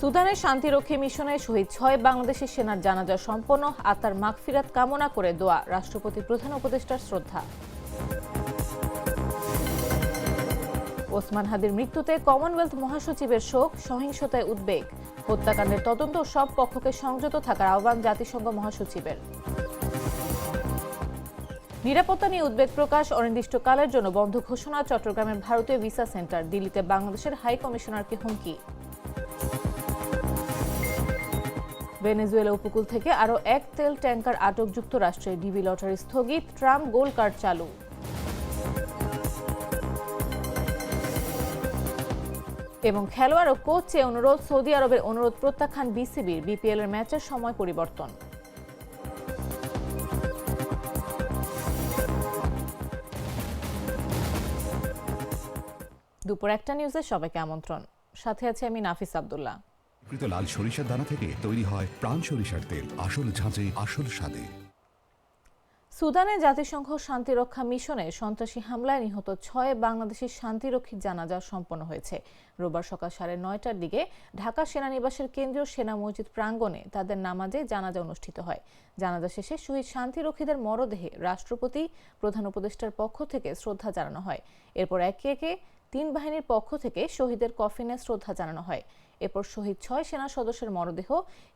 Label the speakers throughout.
Speaker 1: সুদানের শান্তিরক্ষী মিশনে শহীদ ছয় বাংলাদেশি সেনার জানাজা সম্পন্ন আত্মার মাগফিরাত কামনা করে দোয়া। রাষ্ট্রপতি প্রধান উপদেষ্টার শ্রদ্ধা। ওসমান হাদির মৃত্যুতে কমনওয়েলথ মহাসচিবের শোক, সহিংসতায় উদ্বেগ। হত্যাকাণ্ডের তদন্ত সব পক্ষকে সংযত থাকার আহ্বান জাতিসংঘ মহাসচিবের। নিরাপত্তা নিয়ে উদ্বেগ প্রকাশ অনির্দিষ্টকালের জন্য বন্ধ ঘোষণা চট্টগ্রামের ভারতীয় ভিসা সেন্টার, দিল্লিতে বাংলাদেশের হাই কমিশনারকে হুমকি। ভেনেজুয়েলা উপকূল থেকে আরও এক তেল ট্যাঙ্কার আটক যুক্তরাষ্ট্রে ডিবি লটারি স্থগিত ট্রাম্প গোল কার্ড চালু। এবং খেলোয়াড় ও কোচে অনুরোধ, সৌদি আরবের অনুরোধ প্রত্যাখ্যান বিসিবির বিপিএল এর ম্যাচের সময় পরিবর্তন। দুপুর একটা নিউজে সবাইকে আমন্ত্রণ। সাথে আছে আমি নাফিস আব্দুল্লাহ।
Speaker 2: কৃত লাল সরিষার দানা থেকে তৈরি হয় প্রাণ সরিষার তেল। আসল ঝাঁঝে, আসল স্বাদে।
Speaker 1: সুদানে জাতিসংঘ শান্তিরক্ষা মিশনে সন্ত্রাসী হামলায় নিহত ছয় বাংলাদেশি শান্তিরক্ষীর জানাজা সম্পন্ন হয়েছে। রোববার সকাল সাড়ে নয়টার দিকে ঢাকা সেনানিবাসের কেন্দ্রীয় সেনা মসজিদ প্রাঙ্গণে তাদের নামাজে জানাজা অনুষ্ঠিত হয়। জানাজা শেষে শহীদ শান্তিরক্ষীদের মরদেহে রাষ্ট্রপতি, প্রধান উপদেষ্টার পক্ষ থেকে শ্রদ্ধা জানানো হয়। এরপর একে একে তিন বাহিনীর পক্ষ থেকে শহীদের কফিনে শ্রদ্ধা জানানো হয়। এরপর শহীদ ছয় সেনা সদস্যের মরদেহ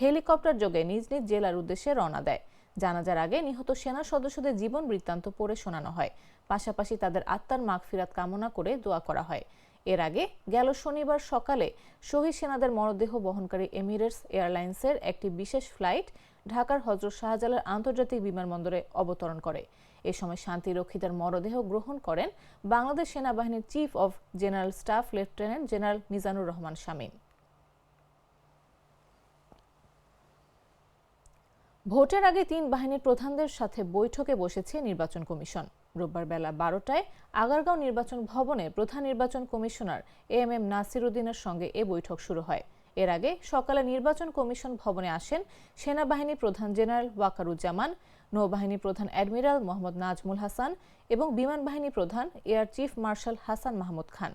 Speaker 1: হেলিকপ্টার যোগে নিজ নিজ জেলার উদ্দেশ্যে রওনা দেয়। জানাজার আগে নিহত সেনা সদস্যদের জীবন বৃত্তান্ত পড়ে শোনানো হয়। পাশাপাশি তাদের আত্মার মাগফিরাত কামনা করে দোয়া করা হয়। এর আগে গেল শনিবার সকালে শহীদ সেনাদের মরদেহ বহনকারী এমিরেটস এয়ারলাইন্সের একটি বিশেষ ফ্লাইট ঢাকার হজরত শাহজালাল আন্তর্জাতিক বিমানবন্দরে অবতরণ করে। এ সময় শান্তিরক্ষীদের মরদেহ গ্রহণ করেন বাংলাদেশ সেনাবাহিনীর chief of general staff lieutenant general Mizanur Rahman Shamim. ভোটের আগে তিন বাহিনীর প্রধানদের সাথে বৈঠকে বসেছে নির্বাচন কমিশন। রোববার বেলা বারোটায় আগারগাঁও নির্বাচন ভবনে প্রধান নির্বাচন commissioner A M M Nasir উদ্দিনের সঙ্গে এ বৈঠক শুরু হয়। এর আগে সকালে নির্বাচন কমিশন ভবনে আসেন সেনাবাহিনী প্রধান জেনারেল ওয়াকারুজ্জামান, নৌবাহিনী প্রধান অ্যাডমিরাল মোহাম্মদ নাজমুল হাসান এবং বিমান বাহিনী প্রধান air chief marshal Hasan Mahmud Khan.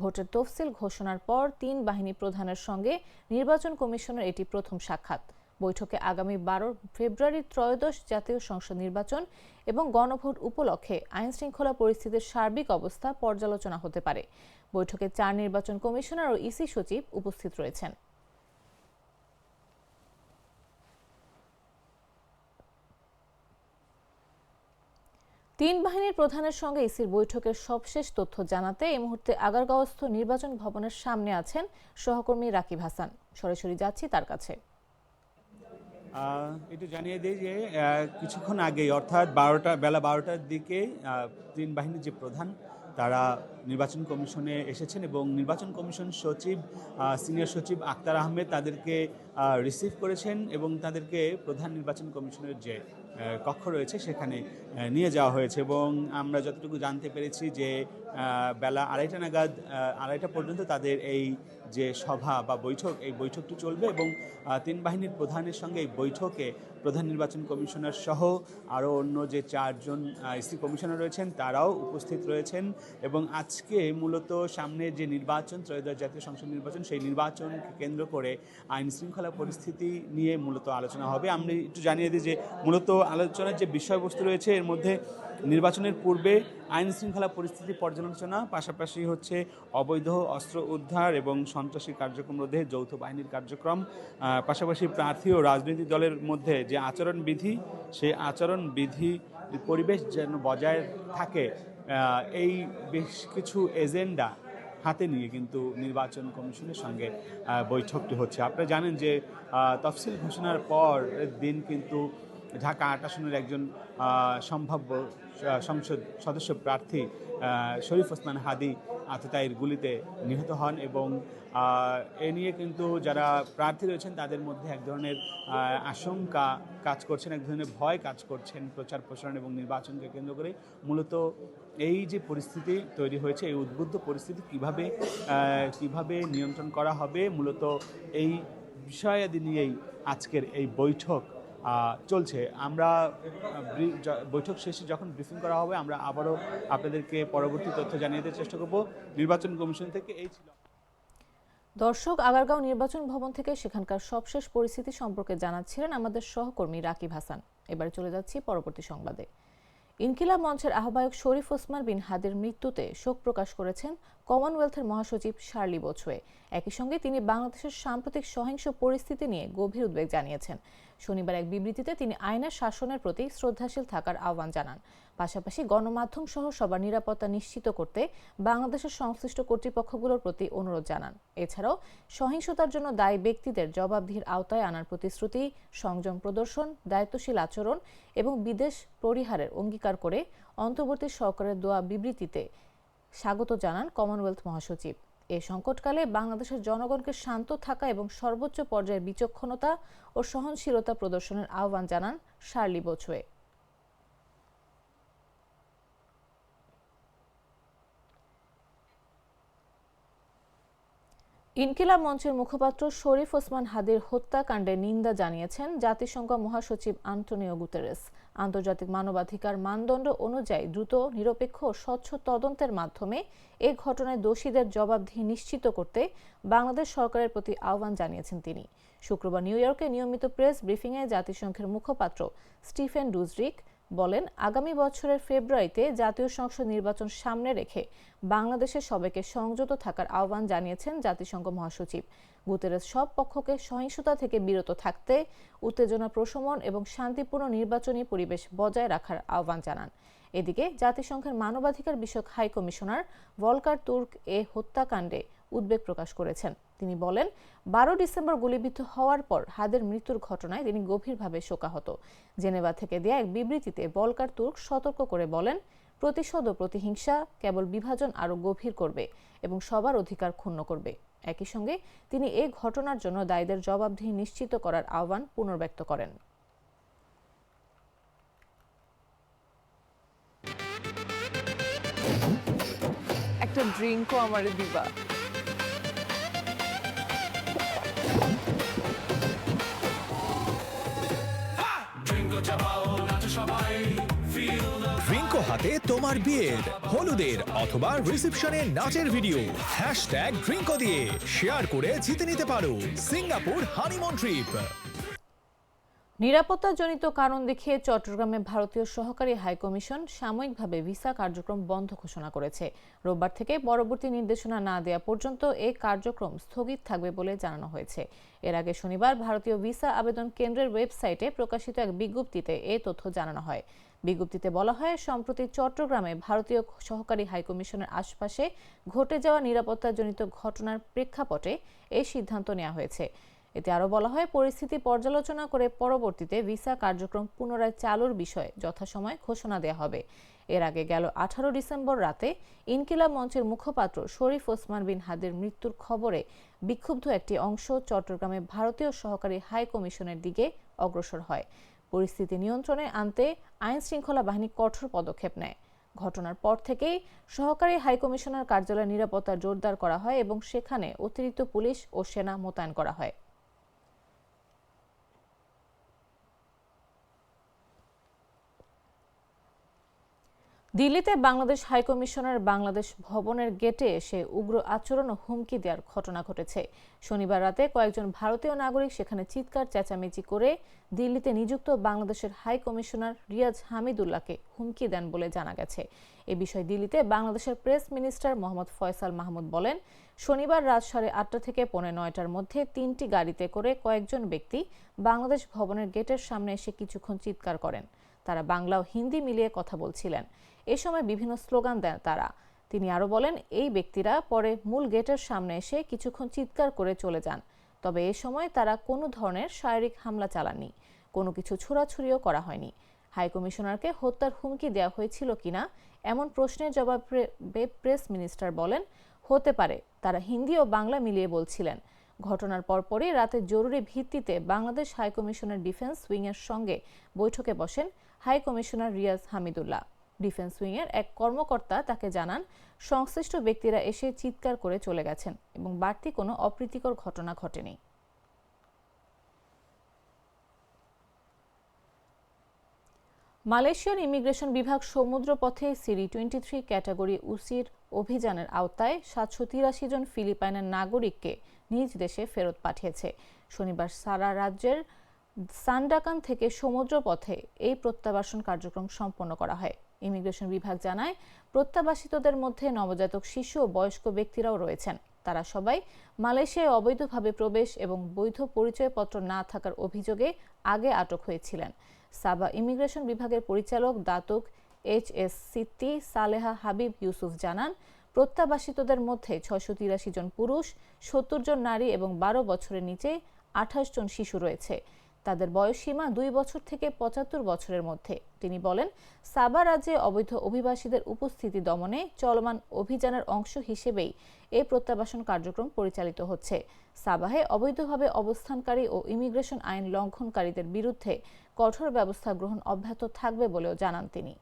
Speaker 1: ভোটের তফসিল ঘোষণার পর তিন বাহিনী প্রধানের সঙ্গে নির্বাচন কমিশনের এটি প্রথম সাক্ষাৎ। বৈঠকে আগামী বারো ফেব্রুয়ারি ত্রয়োদশ জাতীয় সংসদ নির্বাচন এবং গণভোট উপলক্ষে আইন শৃঙ্খলা পরিস্থিতির সার্বিক অবস্থা পর্যালোচনা হতে পারে। বৈঠকে চার নির্বাচন কমিশনার ও ইসি সচিব উপস্থিত রয়েছেন। তিন বাহিনীর প্রধানের সঙ্গে ইসির বৈঠকের সবশেষ তথ্য জানাতে এই মুহূর্তে আগারগাঁওস্থ নির্বাচন ভবনের সামনে আছেন সহকর্মী রাকিব হাসান। সরাসরি যাচ্ছি তার কাছে।
Speaker 3: একটু জানিয়ে দিই যে কিছুক্ষণ আগেই, অর্থাৎ বারোটা, বেলা বারোটার দিকে তিন বাহিনীর যে প্রধান, তারা নির্বাচন কমিশনে এসেছেন এবং নির্বাচন কমিশন সচিব সিনিয়র সচিব আক্তার আহমেদ তাদেরকে রিসিভ করেছেন এবং তাদেরকে প্রধান নির্বাচন কমিশনের যে কক্ষ রয়েছে, সেখানে নিয়ে যাওয়া হয়েছে এবং আমরা যতটুকু জানতে পেরেছি যে বেলা আড়াইটা নাগাদ আড়াইটা পর্যন্ত তাদের এই যে সভা বা বৈঠক, এই বৈঠকটি চলবে এবং তিন বাহিনীর প্রধানের সঙ্গে এই বৈঠকে প্রধান নির্বাচন কমিশনার সহ আরও অন্য যে চারজন ইসি কমিশনার রয়েছেন, তারাও উপস্থিত রয়েছেন এবং আজকে মূলত সামনে যে নির্বাচন, ত্রয়োদশ জাতীয় সংসদ নির্বাচন, সেই নির্বাচনকে কেন্দ্র করে আইন শৃঙ্খলা পরিস্থিতি নিয়ে মূলত আলোচনা হবে। আমরা একটু জানিয়ে দিই যে, মূলত আলোচনার যে বিষয়বস্তু রয়েছে, এর মধ্যে নির্বাচনের পূর্বে আইন শৃঙ্খলা পরিস্থিতি পর্যালোচনা, পাশাপাশি হচ্ছে অবৈধ অস্ত্র উদ্ধার এবং সন্ত্রাসী কার্যক্রম রোধে যৌথ বাহিনীর কার্যক্রম পাশাপাশি প্রার্থী ও রাজনৈতিক দলের মধ্যে যে আচরণ বিধি সেই আচরণ বিধি পরিবেশ যেন বজায় থাকে এই বেশ কিছু এজেন্ডা হাতে নিয়ে কিন্তু নির্বাচন কমিশনের সঙ্গে বৈঠকটি হচ্ছে। আপনারা জানেন যে তফসিল ঘোষণার পর দিন কিন্তু ঢাকা আট আসনের একজন সম্ভাব্য সংসদ সদস্য প্রার্থী শরীফ ওসমান হাদি আততায়ীর গুলিতে নিহত হন এবং এ নিয়ে কিন্তু যারা প্রার্থী রয়েছেন তাদের মধ্যে এক ধরনের আশঙ্কা কাজ করছেন, এক ধরনের ভয় কাজ করছেন প্রচার প্রসারণ এবং নির্বাচনকে কেন্দ্র করে। মূলত এই যে পরিস্থিতি তৈরি হয়েছে, এই উদ্বুদ্ধ পরিস্থিতি কীভাবে কীভাবে নিয়ন্ত্রণ করা হবে, মূলত এই বিষয়াদি নিয়েই আজকের এই বৈঠক চলছে। আমরা বৈঠক শেষে যখন ব্রিফিং করা হবে, আমরা আবারও আপনাদেরকে পরবর্তী তথ্য জানিয়ে দেওয়ার চেষ্টা করব। নির্বাচন কমিশন থেকে এই ছিল।
Speaker 1: দর্শক আগারগাঁও নির্বাচন ভবন থেকে সেখানকার সবশেষ পরিস্থিতি সম্পর্কে জানাচ্ছিলেন আমাদের সহকর্মী রাকিব হাসান। এবার চলে যাচ্ছি পরবর্তী সংবাদে। ইনকিলাব মঞ্চের আহ্বায়ক শরীফ ওসমান বিন হাদের মৃত্যুতে শোক প্রকাশ করেছেন কমনওয়েলথের মহাসচিব শার্লি বোছুয়ে একই সঙ্গে তিনি বাংলাদেশের সাম্প্রতিক সহিংস পরিস্থিতি নিয়ে গভীর উদ্বেগ জানিয়েছেন। শনিবার এক বিবৃতিতে তিনি আইনের শাসনের প্রতি শ্রদ্ধাশীল থাকার আহ্বান জানান। পাশাপাশি গণমাধ্যম সহ সবার নিরাপত্তা নিশ্চিত করতে বাংলাদেশের সংশ্লিষ্ট কর্তৃপক্ষগুলোর প্রতি অনুরোধ জানান। এছাড়াও সহিংসতার জন্য দায়ী ব্যক্তিদের জবাবদিহির আওতায় আনার প্রতিশ্রুতি, সংযম প্রদর্শন, দায়িত্বশীল আচরণ এবং বিদেশ পরিহারের অঙ্গীকার করে অন্তর্বর্তী সরকারের দোয়া বিবৃতিতে স্বাগত জানান কমনওয়েলথ মহাসচিব। এ সংকটকালে বাংলাদেশের জনগণকে শান্ত থাকা এবং সর্বোচ্চ পর্যায়ের বিচক্ষণতা ও সহনশীলতা প্রদর্শনের আহ্বান জানান শার্লি বোছুয়ে ইনকিলাব মঞ্চের মুখপাত্র শরীফ ওসমান হাদির হত্যাকাণ্ডে নিন্দা জানিয়েছেন জাতিসংঘ মহাসচিব আন্তোনিও গুতেরেস। আন্তর্জাতিক মানবাধিকার মানদণ্ড অনুযায়ী দ্রুত, নিরপেক্ষ ও স্বচ্ছ তদন্তের মাধ্যমে এ ঘটনায় দোষীদের জবাবদিহি নিশ্চিত করতে বাংলাদেশ সরকারের প্রতি আহ্বান জানিয়েছেন তিনি। শুক্রবার নিউ ইয়র্কে নিয়মিত প্রেস ব্রিফিংয়ে জাতিসংঘের মুখপাত্র স্টিফেন ডুজরিক বলেন, আগামী বছরের ফেব্রুয়ারিতে জাতীয় সংসদ নির্বাচন সামনে রেখে বাংলাদেশের সবাইকে সংযত থাকার আহ্বান জানিয়েছেন জাতিসংঘ মহাসচিব। গুতেরেস সব পক্ষকে সহিংসতা থেকে বিরত থাকতে, উত্তেজনা প্রশমন এবং শান্তিপূর্ণ নির্বাচনী পরিবেশ বজায় রাখার আহ্বান জানান। এদিকে জাতিসংঘের মানবাধিকার বিষয়ক হাই কমিশনার ভলকার তুর্ক এ হত্যাকাণ্ডে উদ্বেগ প্রকাশ করেছেন। তিনি বলেন, বারো ডিসেম্বর গুলিবিদ্ধ হওয়ার পর হাদের মৃত্যুর ঘটনায় তিনি গভীরভাবে শোকাহত। জেনেভা থেকে দেয়া এক বিবৃতিতে বলকার তুর্ক সতর্ক করে বলেন, প্রতিশোধ ও প্রতিহিংসা কেবল বিভাজন আরও গভীর করবে এবং সবার অধিকার ক্ষুণ্ণ করবে। একই সঙ্গে তিনি এই ঘটনার জন্য দায়ীদের জবাবদিহি নিশ্চিত করার আহ্বান পুনর্ব্যক্ত করেন।
Speaker 4: একটা ড্রিঙ্কও আমারে দিবা।
Speaker 5: হাতে তোমার বিয়ের, হলুদের অথবা রিসেপশনের নাচের ভিডিও হ্যাশট্যাগ ড্রিঙ্কো দিয়ে শেয়ার করে জিতে নিতে পারো সিঙ্গাপুর হানিমুন ট্রিপ
Speaker 1: নিরাপত্তাজনিত কারণ দেখিয়ে চট্টগ্রামে ভারতীয় সহকারী হাইকমিশন সাময়িকভাবে ভিসা কার্যক্রম বন্ধ ঘোষণা করেছে। রোববার থেকে পরবর্তী নির্দেশনা না দেওয়া পর্যন্ত এই কার্যক্রম স্থগিত থাকবে বলে জানানো হয়েছে। এর আগে শনিবার ভারতীয় ভিসা আবেদন কেন্দ্রের ওয়েবসাইটে প্রকাশিত এক বিজ্ঞপ্তিতে এ তথ্য জানানো হয়। বিজ্ঞপ্তিতে বলা হয়, সম্প্রতি চট্টগ্রামে ভারতীয় সহকারী হাইকমিশনের আশপাশে ঘটে যাওয়া নিরাপত্তাজনিত ঘটনার প্রেক্ষাপটে এই সিদ্ধান্ত নেওয়া হয়েছে। এতে আরও বলা হয়, পরিস্থিতি পর্যালোচনা করে পরবর্তীতে ভিসা কার্যক্রম পুনরায় চালুর বিষয়ে যথাসময়ে ঘোষণা দেওয়া হবে। এর আগে গেল আঠারো ডিসেম্বর রাতে ইনকিলাব মঞ্চের মুখপাত্র শরীফ ওসমান বিন হাদের মৃত্যুর খবরে বিক্ষুব্ধ একটি অংশ চট্টগ্রামে ভারতীয় সহকারী হাই কমিশনের দিকে অগ্রসর হয়। পরিস্থিতি নিয়ন্ত্রণে আনতে আইন শৃঙ্খলা বাহিনী কঠোর পদক্ষেপ নেয়। ঘটনার পর থেকেই সহকারী হাইকমিশনার কার্যালয়ের নিরাপত্তা জোরদার করা হয় এবং সেখানে অতিরিক্ত পুলিশ ও সেনা মোতায়েন করা হয়। দিল্লিতে বাংলাদেশ হাইকমিশনার বাংলাদেশ ভবনের গেটে এসে উগ্র আচরণ ও হুমকি দেওয়ার ঘটনা ঘটেছে। শনিবার রাতে কয়েকজন ভারতীয় নাগরিক সেখানে চিৎকার, চেঁচামেচি করে দিল্লিতে নিযুক্ত বাংলাদেশের হাইকমিশনার রিয়াজ হামিদুল্লাহকে হুমকি দেন বলে জানা গেছে। এ বিষয়ে দিল্লিতে বাংলাদেশের প্রেস মিনিস্টার মোহাম্মদ ফয়সাল মাহমুদ বলেন, শনিবার রাত সাড়ে আটটা থেকে পৌনে নয়টার মধ্যে তিনটি গাড়িতে করে কয়েকজন ব্যক্তি বাংলাদেশ ভবনের গেটের সামনে এসে কিছুক্ষণ চিৎকার করেন। তারা বাংলা ও হিন্দি মিলিয়ে কথা বলছিলেন। এ সময় বিভিন্ন স্লোগান দেন তারা। তিনি আরও বলেন, এই ব্যক্তিরা পরে মূল গেটের সামনে এসে কিছুক্ষণ চিৎকার করে চলে যান। তবে এ সময় তারা কোনো ধরনের শারীরিক হামলা চালাননি। কোনো কিছু ছোড়াছুড়িও করা হয়নি। হাইকমিশনারকে হত্যার হুমকি দেওয়া হয়েছিল কিনা এমন প্রশ্নের জবাবে প্রেস মিনিস্টার বলেন, হতে পারে। তারা হিন্দি ও বাংলা মিলিয়ে বলছিলেন। ঘটনার পরপরই রাতে জরুরি ভিত্তিতে বাংলাদেশ হাইকমিশনের ডিফেন্স উইংয়ের সঙ্গে বৈঠকে বসেন। High commissioner Riaz Hamidullah. Defence উইংয়ের এক কর্মকর্তা তাকে জানান, সংশ্লিষ্ট ব্যক্তিরা এসে চিৎকার করে চলে গেছেন এবং বাড়তি কোনো অপ্রীতিকর ঘটনা ঘটেনি। মালয়েশিয়ার ইমিগ্রেশন বিভাগ সমুদ্রপথে সিরি টোয়েন্টি থ্রি ক্যাটাগরি উসির অভিযানের আওতায় সাতশো তিরাশি জন ফিলিপাইনের নাগরিককে নিজ দেশে ফেরত পাঠিয়েছে। শনিবার সারা রাজ্যের সান্ডাকান থেকে সমুদ্র পথে এই প্রত্যাবাসন কার্যক্রম সম্পন্ন করা হয়। ইমিগ্রেশন বিভাগ জানায়, প্রত্যাবাসিতদের মধ্যে নবজাতক শিশু ও বয়স্ক ব্যক্তিরাও রয়েছেন। তারা সবাই মালয়েশিয়ায় অবৈধভাবে প্রবেশ এবং বৈধ পরিচয়পত্র না থাকার অভিযোগে আগে আটক হয়েছিলেন। সাবা ইমিগ্রেশন বিভাগের পরিচালক Datuk H S Siti Saleha Habib Yusuf জানান, প্রত্যাবাসিতদের মধ্যে ছয়শো তিরাশি জন পুরুষ, সত্তর জন নারী এবং বারো বছরের নিচে আঠাশ জন শিশু রয়েছে। তাদের বয়সসীমা দুই বছর থেকে পঁচাত্তর বছরের মধ্যে। তিনি বলেন, সাবা রাজ্যে অবৈধ অভিবাসীদের উপস্থিতি দমনে চলমান অভিযানের অংশ হিসেবেই এই প্রত্যাবাসন কার্যক্রম পরিচালিত হচ্ছে। সাবাহে অবৈধভাবে অবস্থানকারী ও ইমিগ্রেশন আইন লঙ্ঘনকারীদের বিরুদ্ধে কঠোর ব্যবস্থা গ্রহণ অব্যাহত থাকবে বলেও জানান তিনি।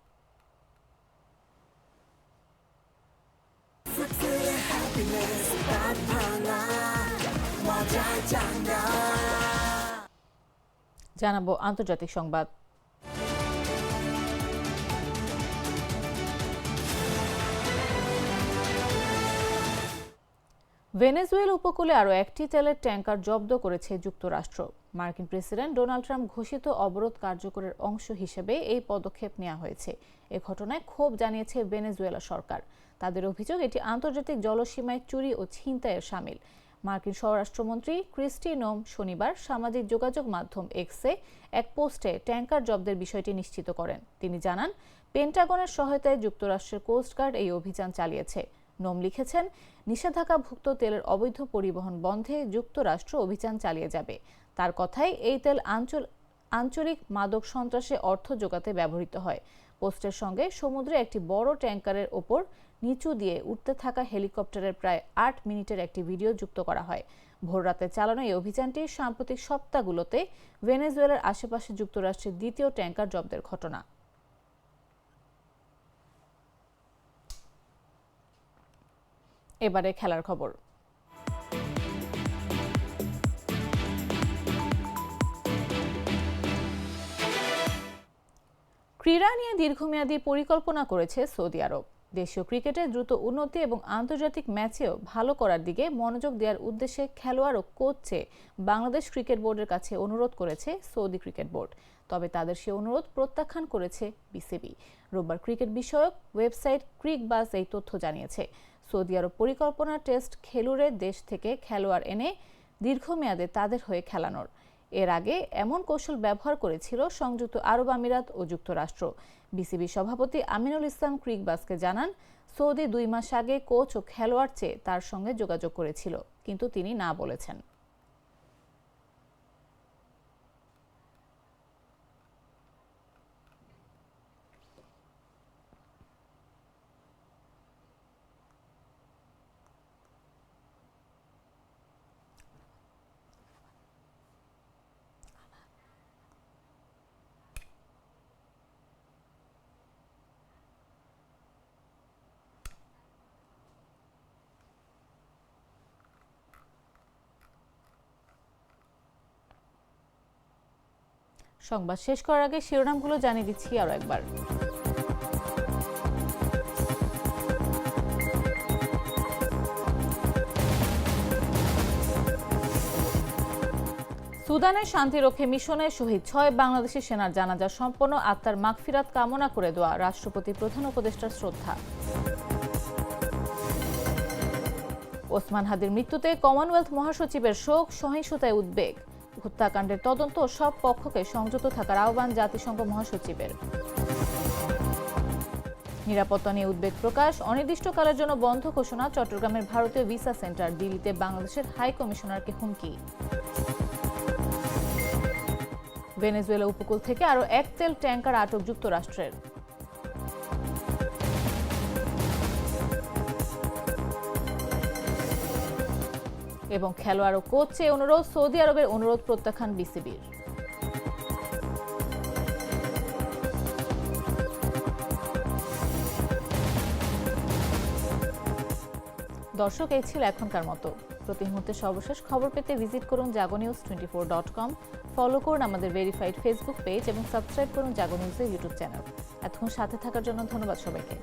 Speaker 1: জানাব আন্তর্জাতিক সংবাদ। ভেনেজুয়েল উপকূলে আরও একটি তেলের ট্যাঙ্কার জব্দ করেছে যুক্তরাষ্ট্র। মার্কিন প্রেসিডেন্ট ডোনাল্ড ট্রাম্প ঘোষিত অবরোধ কার্যকরের অংশ হিসেবে এই পদক্ষেপ নেওয়া হয়েছে। এ ঘটনায় ক্ষোভ জানিয়েছে ভেনেজুয়েলা সরকার। তাদের অভিযোগ, এটি আন্তর্জাতিক জলসীমায় চুরি ও ছিনতাইয়ের সামিল। মার্কিন স্বরাষ্ট্রমন্ত্রী ক্রিস্টি নোম শনিবার সামাজিক যোগাযোগ মাধ্যম এক্সে এক পোস্টে ট্যাঙ্কার জব্দের বিষয়টি নিশ্চিত করেন। তিনি জানান, পেন্টাগনের সহায়তায় যুক্তরাষ্ট্রের কোস্টগার্ড এই অভিযান চালিয়েছে। নোম লিখেছেন, নিষেধাজ্ঞাভুক্ত তেলের অবৈধ পরিবহন বন্ধে যুক্তরাষ্ট্র অভিযান চালিয়ে যাবে। তার কথায়, এই তেল আঞ্চল, আঞ্চলিক মাদক সন্ত্রাসে অর্থ জোগাতে ব্যবহৃত হয়। পোস্টের সঙ্গে সমুদ্রে একটি বড় ট্যাঙ্কারের ওপর নিচু দিয়ে উঠতে থাকা হেলিকপ্টারের প্রায় আট মিনিটের একটি ভিডিও যুক্ত করা হয়। ভোররাতে চালানো এই অভিযানটি সাম্প্রতিক সপ্তাহগুলোতে ভেনেজুয়েলার আশেপাশে যুক্তরাষ্ট্রের দ্বিতীয় ট্যাঙ্কার জব্দের ঘটনা। এবারে খেলার খবর। ক্রীড়া নিয়ে দীর্ঘমেয়াদী পরিকল্পনা করেছে সৌদি আরব। দেশীয় ক্রিকেটে দ্রুত উন্নতি এবং আন্তর্জাতিক ম্যাচেও ভালো করার দিকে মনোযোগ দেওয়ার উদ্দেশ্যে খেলোয়াড় ও কোচ বাংলাদেশ ক্রিকেট বোর্ডের কাছে অনুরোধ করেছে সৌদি ক্রিকেট বোর্ড। তবে তাদের সে অনুরোধ প্রত্যাখ্যান করেছে বিসিবি। রোববার ক্রিকেট বিষয়ক ওয়েবসাইট ক্রিক ক্রিকবাস এই তথ্য জানিয়েছে। সৌদি আরব পরিকল্পনা টেস্ট খেলুড়ে দেশ থেকে খেলোয়াড় এনে দীর্ঘমেয়াদে তাদের হয়ে খেলানোর। এর আগে এমন কৌশল ব্যবহার করেছিল সংযুক্ত আরব আমিরাত ও যুক্তরাষ্ট্র। বিসিবি সভাপতি আমিনুল ইসলাম ক্রিকবাসকে জানান, সৌদি দুই মাস আগে কোচ ও খেলোয়াড় চেয়ে তার সঙ্গে যোগাযোগ করেছিল, কিন্তু তিনি না বলেছেন। সংবাদ শেষ করার আগে শিরোনামগুলো জানিয়ে দিচ্ছি আরও একবার। সুদানের শান্তিরক্ষী মিশনে শহীদ ছয় বাংলাদেশি সেনার জানাজা সম্পন্ন আত্মার মাগফিরাত কামনা করে দেওয়া রাষ্ট্রপতি প্রধান উপদেষ্টার শ্রদ্ধা। ওসমান হাদির মৃত্যুতে কমনওয়েলথ মহাসচিবের শোক, সহিংসতায় উদ্বেগ। হত্যাকাণ্ডের তদন্ত, সব পক্ষকে সংযত থাকার আহ্বান জাতিসংঘ মহাসচিবের। নিরাপত্তা নিয়ে উদ্বেগ প্রকাশ, অনির্দিষ্টকালের জন্য বন্ধ ঘোষণা, চট্টগ্রামের ভারতীয় ভিসা সেন্টার, দিল্লিতে বাংলাদেশের হাই কমিশনারকে হুমকি। ভেনেজুয়েলা উপকূল থেকে আরও এক তেল ট্যাঙ্কার আটক যুক্তরাষ্ট্রের। এবং খেলোয়াড় ও কোচ অনুরোধ, সৌদি আরবের অনুরোধ প্রত্যাখ্যান বিসিবির। দর্শক, এই ছিল এখনকার মতো। প্রতি মুহূর্তে সর্বশেষ খবর পেতে ভিজিট করুন Jago news twenty four dot com. Follow করুন আমাদের ভেরিফাইড ফেসবুক পেজ এবং সাবস্ক্রাইব করুন জাগো নিউজের ইউটিউব চ্যানেল। এতক্ষণ সাথে থাকার জন্য ধন্যবাদ সবাইকে।